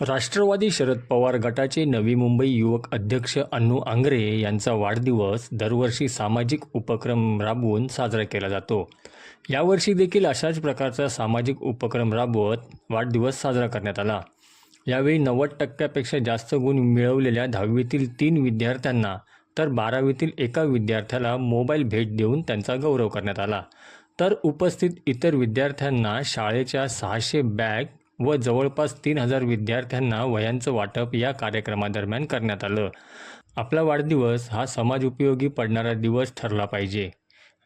राष्ट्रवादी शरद पवार गटाचे नवी मुंबई युवक अध्यक्ष अन्नू आंग्रे यांचा वाढदिवस दरवर्षी सामाजिक उपक्रम राबवून साजरा केला जातो. यावर्षी देखील अशाच प्रकारचा सामाजिक उपक्रम राबवत वाढदिवस साजरा करण्यात आला. यावेळी नव्वद टक्क्यापेक्षा जास्त गुण मिळवलेल्या दहावीतील तीन विद्यार्थ्यांना तर बारावीतील एका विद्यार्थ्याला मोबाईल भेट देऊन त्यांचा गौरव करण्यात आला. तर उपस्थित इतर विद्यार्थ्यांना शाळेच्या सहाशे बॅग व जवळपास तीन हजार विद्यार्थ्यांना वयांचं वाटप या कार्यक्रमादरम्यान करण्यात आलं. आपला वाढदिवस हा समाज उपयोगी पडणारा दिवस ठरला पाहिजे.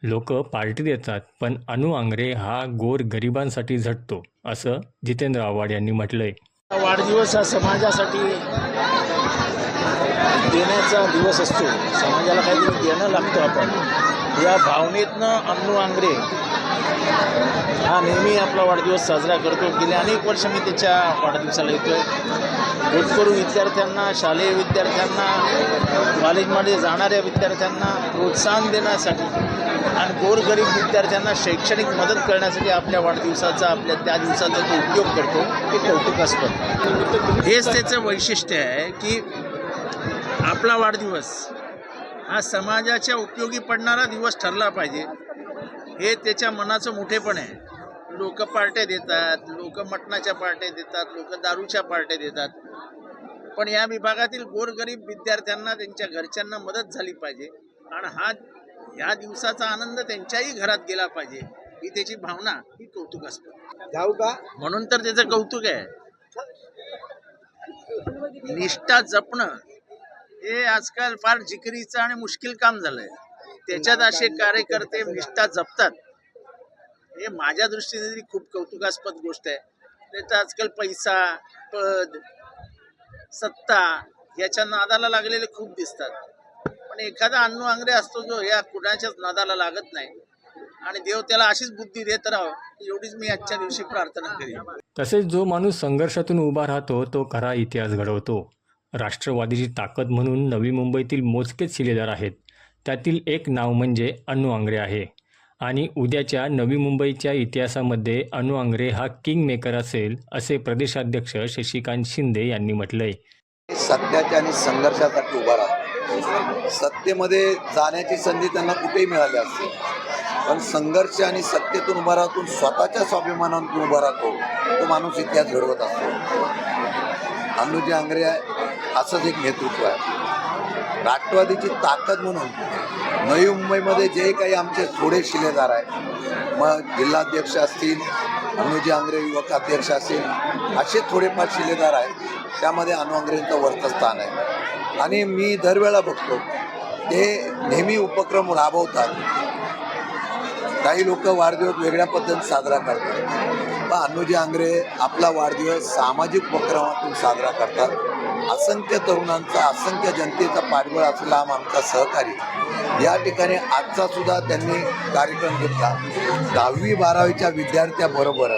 लोक पार्टी देतात पण अनु आंग्रे हा गोर गरिबांसाठी झटतो असं जितेंद्र आव्हाड यांनी म्हटलंय. वाढदिवस हा समाजासाठी देण्याचा दिवस असतो. समाजाला काहीतरी देणं लागतं आपण. या भावनेतनं अनु आंग्रे हा नेहमी आपला वाढदिवस साजरा करतो. गेले अनेक वर्ष मी त्याच्या वाढदिवसाला येतोय. होतकरू विद्यार्थ्यांना शालेय विद्यार्थ्यांना कॉलेजमध्ये जाणाऱ्या विद्यार्थ्यांना प्रोत्साहन देण्यासाठी आणि गोरगरीब विद्यार्थ्यांना शैक्षणिक मदत करण्यासाठी आपल्या वाढदिवसाचा आपल्या त्या दिवसाचा तो उपयोग करतो. ते कौतुकास्पद. हेच त्याचं वैशिष्ट्य आहे की आपला वाढदिवस हा समाजाच्या उपयोगी पडणारा दिवस ठरला पाहिजे. हे त्याच्या मनाचं मोठेपण आहे. लोक पार्ट्या देतात लोक मटणाच्या पार्ट्या देतात लोक दारूच्या पार्ट्या देतात. पण या विभागातील गोरगरीब विद्यार्थ्यांना त्यांच्या घरच्यांना मदत झाली पाहिजे. आणि हा या दिवसाचा आनंद त्यांच्याही घरात गेला पाहिजे. ही त्याची भावना ही कौतुकास्पद जाऊ का? म्हणून तर त्याचं कौतुक आहे. निष्ठा जपणं हे आजकाल फार जिकिरीचं आणि मुश्किल काम झालंय. त्याच्यात असे कार्यकर्ते निष्ठा जपतात. हे माझ्या दृष्टीने तरी खूप कौतुकास्पद गोष्ट आहे. त्याचं आजकाल पैसा पद सत्ता याच्या नादाला लागलेले खूप दिसतात. पण एखादा अण्णू आंग्रे असतो जो या कुणाच्याच नादाला लागत नाही. आणि देव त्याला अशीच बुद्धी देत राहावं एवढीच मी आजच्या दिवशी प्रार्थना करेन. तसेच जो माणूस संघर्षातून उभा राहतो तो खरा इतिहास घडवतो. राष्ट्रवादीची ताकद म्हणून नवी मुंबईतील मोजकेच शिलेदार आहेत. त्यातील एक नाव म्हणजे अनु आंग्रे आहे. आणि उद्याच्या नवी मुंबईच्या इतिहासामध्ये अनु आंग्रे हा किंग मेकर असेल असे प्रदेशाध्यक्ष शशिकांत शिंदे यांनी म्हटलंय. सत्याच्या आणि संघर्षासाठी उभा राहतो सत्तेमध्ये जाण्याची संधी त्यांना कुठेही मिळाली असते. पण संघर्ष आणि सत्तेतून उभा राहतून स्वतःच्या स्वाभिमानातून उभा राहतो तो माणूस इतिहास घडवत असतो. अनुजी आंग्रे असंच एक नेतृत्व आहे. राष्ट्रवादीची ताकद म्हणून नवी मुंबईमध्ये जे काही आमचे थोडे शिलेदार आहेत मग जिल्हाध्यक्ष असतील अनुजी आंग्रे युवक अध्यक्ष असतील असे थोडेफार शिलेदार आहेत. त्यामध्ये अनु आंग्रेंचं वरचं स्थान आहे. आणि मी दरवेळा बघतो ते नेहमी उपक्रम राबवतात. काही लोक वाढदिवस वेगळ्या पद्धतीने साजरा करतात. बाबा अनुजी आंग्रे आपला वाढदिवस सामाजिक उपक्रमातून साजरा करतात. असंख्य तरुणांचा असंख्य जनतेचा पाठबळ असलेला आमचा सहकारी. या ठिकाणी आजचा सुद्धा त्यांनी कार्यक्रम घेतला. दहावी बारावीच्या विद्यार्थ्याबरोबर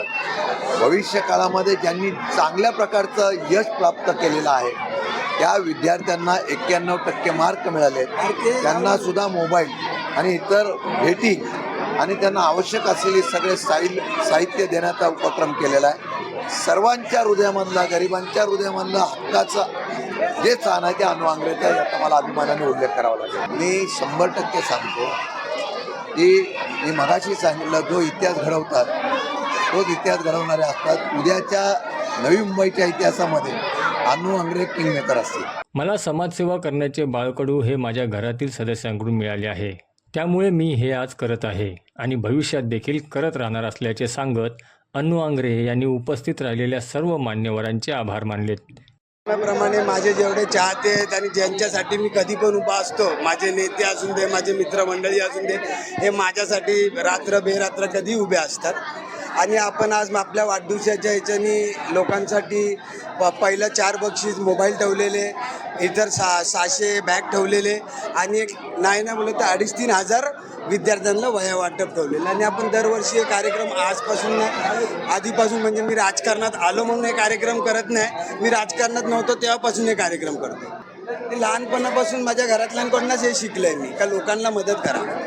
भविष्य काळामध्ये ज्यांनी चांगल्या प्रकारचं यश प्राप्त केलेलं आहे त्या विद्यार्थ्यांना एक्क्याण्णव टक्के मार्क मिळाले. त्यांना सुद्धा मोबाईल आणि इतर भेटी आणि त्यांना आवश्यक असलेली सगळे साहिल साहित्य देण्याचा उपक्रम केलेला आहे. सर्वांच्या हृदयामधला गरिबांच्या हृदयामधला हक्काचं जे स्थान आहे ते अनु आंग्रेचा याचा मला अभिमानाने उल्लेख करावा लागेल. मी शंभर टक्के सांगतो की मी मगाशी सांगितलं जो इतिहास घडवतात तोच इतिहास घडवणारे असतात. उद्याच्या नवी मुंबईच्या इतिहासामध्ये अनु आंग्रे किंगमेकर असतील. मला समाजसेवा करण्याचे बाळकडू हे माझ्या घरातील सदस्यांकडून मिळाले आहे. त्यामुळे मी हे आज करत आहे आणि भविष्यात देखील करत राहणार असल्याचे सांगत अन्नू आंग्रे यांनी उपस्थित राहिलेल्या सर्व मान्यवरांचे आभार मानलेत. प्रमाणे माझे जेवढे चाहते आहेत आणि ज्यांच्यासाठी मी कधी पण उभा असतो माझे नेते असून दे माझे मित्रमंडळी असून दे हे माझ्यासाठी रात्र बेरात्र कधी उभे असतात. आणि आपण आज आपल्या वाढदिवसाच्या ह्याच्यानी लोकांसाठी प पहिलं चार बक्षीस मोबाईल ठेवलेले इतर सा सहाशे बॅग ठेवलेले आणि एक नाही ना बोलत तर अडीच तीन हजार विद्यार्थ्यांना वया वाटप ठेवलेलं. आणि आपण दरवर्षी हे कार्यक्रम आजपासून आधीपासून म्हणजे मी राजकारणात आलो म्हणून हे कार्यक्रम करत नाही. मी राजकारणात नव्हतो तेव्हापासून हे कार्यक्रम करतो. लहानपणापासून माझ्या घरातल्यांकडूनच हे शिकलं आहे मी. का लोकांना मदत करा.